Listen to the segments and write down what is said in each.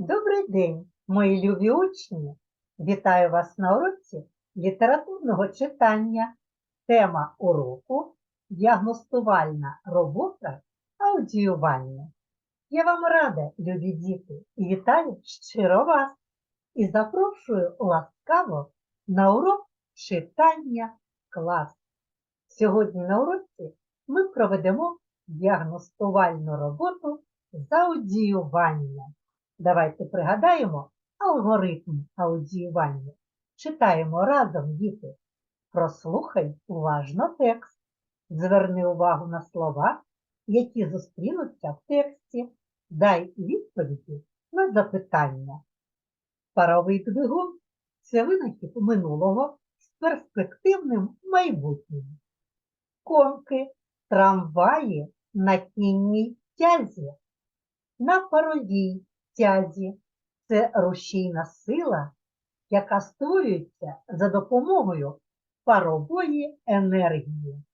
Добрий день, мої любі учні! Вітаю вас на уроці літературного читання. Тема уроку діагностувальна робота аудіювання. Я вам рада, любі діти, і вітаю щиро вас і запрошую ласкаво на урок читання клас. Сьогодні на уроці ми проведемо діагностувальну роботу з аудіювання. Давайте пригадаємо алгоритм аудіювання. Читаємо разом, діти. Прослухай уважно текст. Зверни увагу на слова, які зустрінуться в тексті. Дай відповіді на запитання. Паровий двигун це винахід минулого з перспективним майбутнім. Конки, трамваї на кінній тязі, на паровій тязі це рушійна сила, яка створюється за допомогою парової енергії.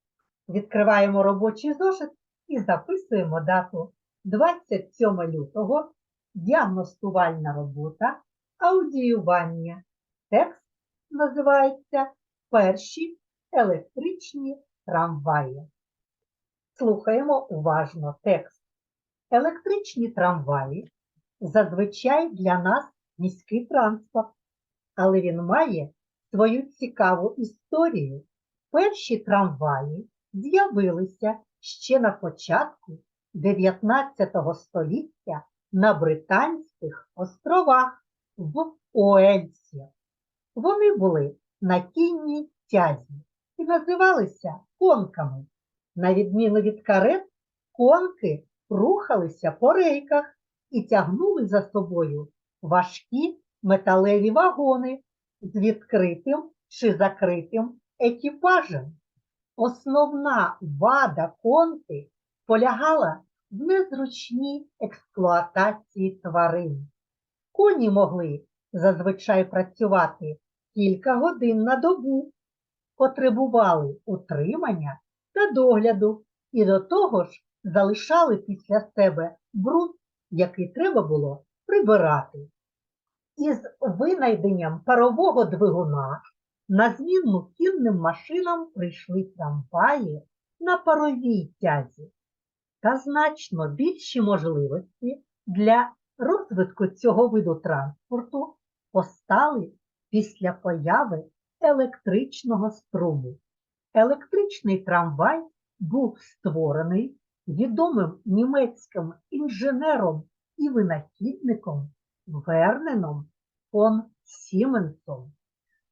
Відкриваємо робочий зошит і записуємо дату 27 лютого, діагностувальна робота, аудіювання. Текст називається Перші електричні трамваї. Слухаємо уважно текст. Електричні трамваї зазвичай для нас міський транспорт, але він має свою цікаву історію. Перші трамваї з'явилися ще на початку 19 століття на Британських островах в Уельсі. Вони були на кінній тязі і називалися конками. На відміну від карет, конки рухалися по рейках і тягнули за собою важкі металеві вагони з відкритим чи закритим екіпажем. Основна вада конки полягала в незручній експлуатації тварин. Коні могли зазвичай працювати кілька годин на добу, потребували утримання та догляду і до того ж залишали після себе бруд який треба було прибирати. Із винайденням парового двигуна на зміну кінним машинам прийшли трамваї на паровій тязі та значно більші можливості для розвитку цього виду транспорту постали після появи електричного струму. Електричний трамвай був створений відомим німецьким інженером і винахідником Верненом фон Сіменсом.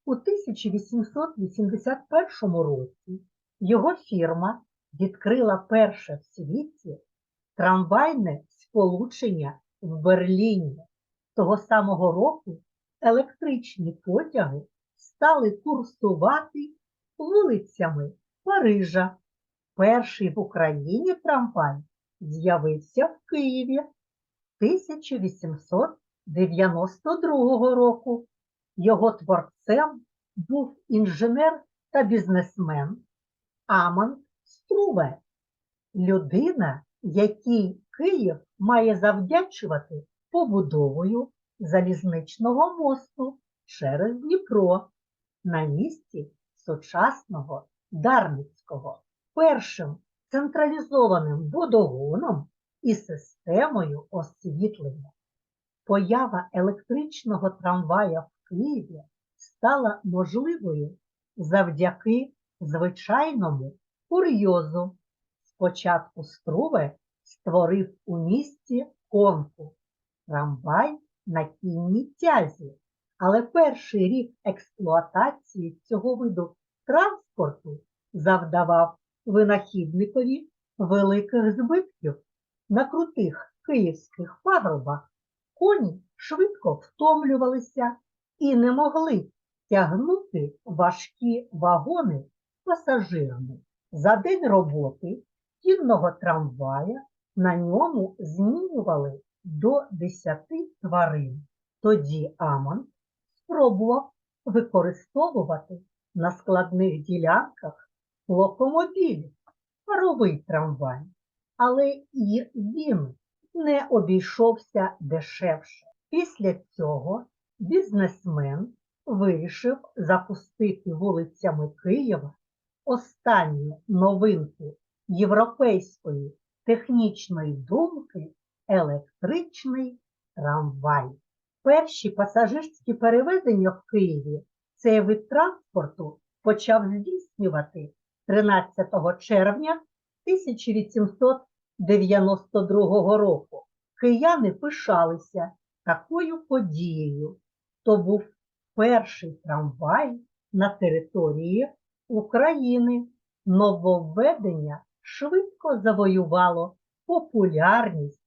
У 1881 році його фірма відкрила перше в світі трамвайне сполучення в Берліні. Того самого року електричні потяги стали курсувати вулицями Парижа. Перший в Україні трамвай з'явився в Києві 1892 року. Його творцем був інженер та бізнесмен Амон Струве, людина, якій Київ має завдячувати побудовою залізничного мосту через Дніпро на місці сучасного Дарницького першим централізованим водогоном і системою освітлення. Поява електричного трамвая в Києві стала можливою завдяки звичайному курйозу. Спочатку Струве створив у місті конку трамвай на кінній тязі, але перший рік експлуатації цього виду транспорту завдавав винахідникові великих збитків на крутих київських пагорбах коні швидко втомлювалися і не могли тягнути важкі вагони пасажирами. За день роботи кінного трамвая на ньому змінювали до 10 тварин. Тоді Амон спробував використовувати на складних ділянках локомобіль, паровий трамвай, але і він не обійшовся дешевше. Після цього бізнесмен вирішив запустити вулицями Києва останню новинку європейської технічної думки електричний трамвай. Перші пасажирські перевезення в Києві цей вид транспорту почав здійснювати 13 червня 1892 року. Кияни пишалися такою подією. То був перший трамвай на території України. Нововведення швидко завоювало популярність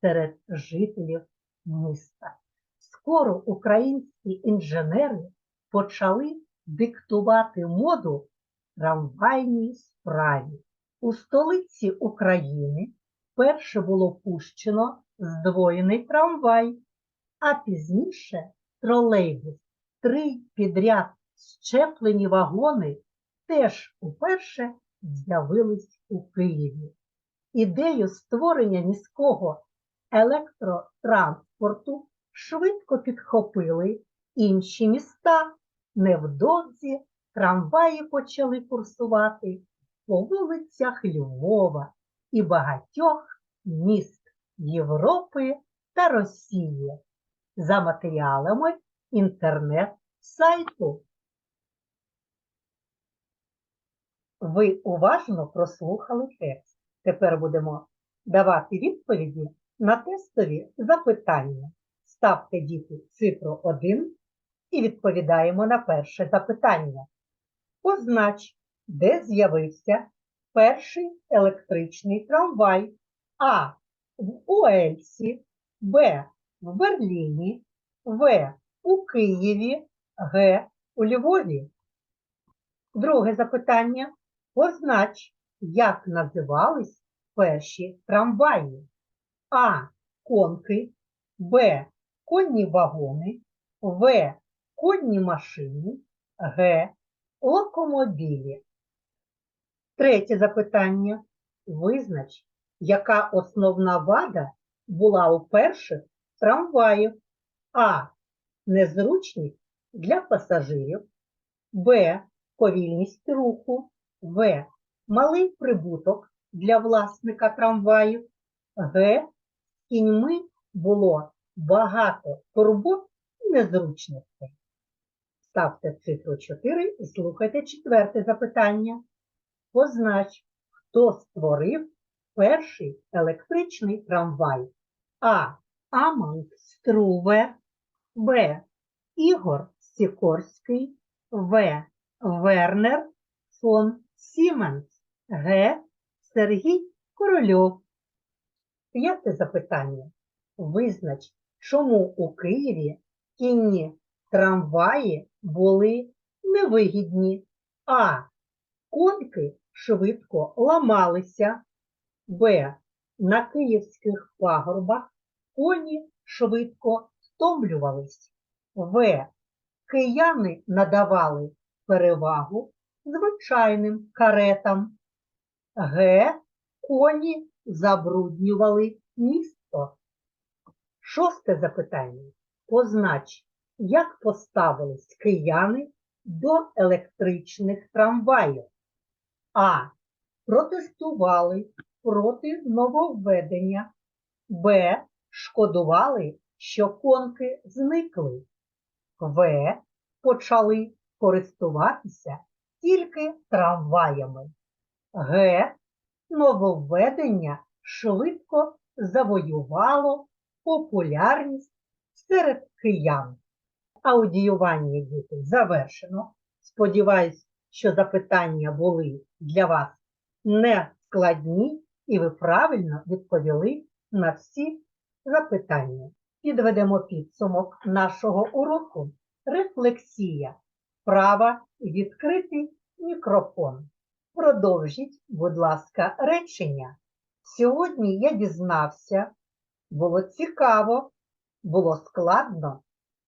серед жителів міста. Скоро українські інженери почали диктувати моду трамвайній справі. У столиці України перше було пущено здвоєний трамвай, а пізніше тролейбус. Три підряд щеплені вагони теж уперше з'явились у Києві. Ідею створення міського електротранспорту швидко підхопили інші міста. Невдовзі трамваї почали курсувати по вулицях Львова і багатьох міст Європи та Росії за матеріалами інтернет-сайту. Ви уважно прослухали текст. Тепер будемо давати відповіді на тестові запитання. Ставте діти цифру 1 і відповідаємо на перше запитання. Познач, де з'явився перший електричний трамвай А. В Уельсі, Б. В Берліні, В. У Києві, Г. У Львові. Друге запитання. Познач, як називались перші трамваї. А. Конки, Б. Конні вагони, В. Конні машини, Г. Локомобілі. Третє запитання. Визнач, яка основна вада була у перших трамваїв? А. Незручність для пасажирів, Б. Повільність руху, В. Малий прибуток для власника трамваїв, Г. Кіньми було багато турбот і незручностей. Ставте цифру 4 і слухайте четверте запитання. Познач, хто створив перший електричний трамвай. А. Амант Струве, Б. Ігор Сікорський, В. Вернер фон Сіменс, Г. Сергій Корольов. П'яте запитання. Визнач, чому у Києві кінні трамваї були невигідні. А. Конки швидко ламалися. Б. На київських пагорбах коні швидко втомлювались. В. Кияни надавали перевагу звичайним каретам. Г. Коні забруднювали місто. Шосте запитання. Познач, як поставились кияни до електричних трамваїв? А. Протестували проти нововведення. Б. Шкодували, що конки зникли. В. Почали користуватися тільки трамваями. Г. Нововведення швидко завоювало популярність серед киян. Аудіювання діти завершено. Сподіваюсь, що запитання були для вас не складні і ви правильно відповіли на всі запитання. Підведемо підсумок нашого уроку. Рефлексія. Права відкритий мікрофон. Продовжіть, будь ласка, речення. Сьогодні я дізнався, було цікаво, було складно.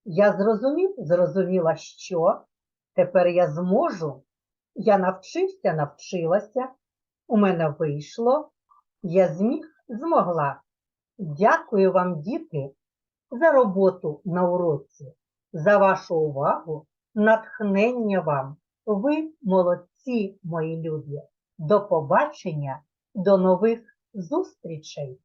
Я зрозумів, зрозуміла, що тепер я зможу. Я навчився, навчилася, у мене вийшло, я зміг, змогла. Дякую вам, діти. за роботу на уроці, за вашу увагу, натхнення вам. Ви молодці, мої любі. До побачення, до нових зустрічей!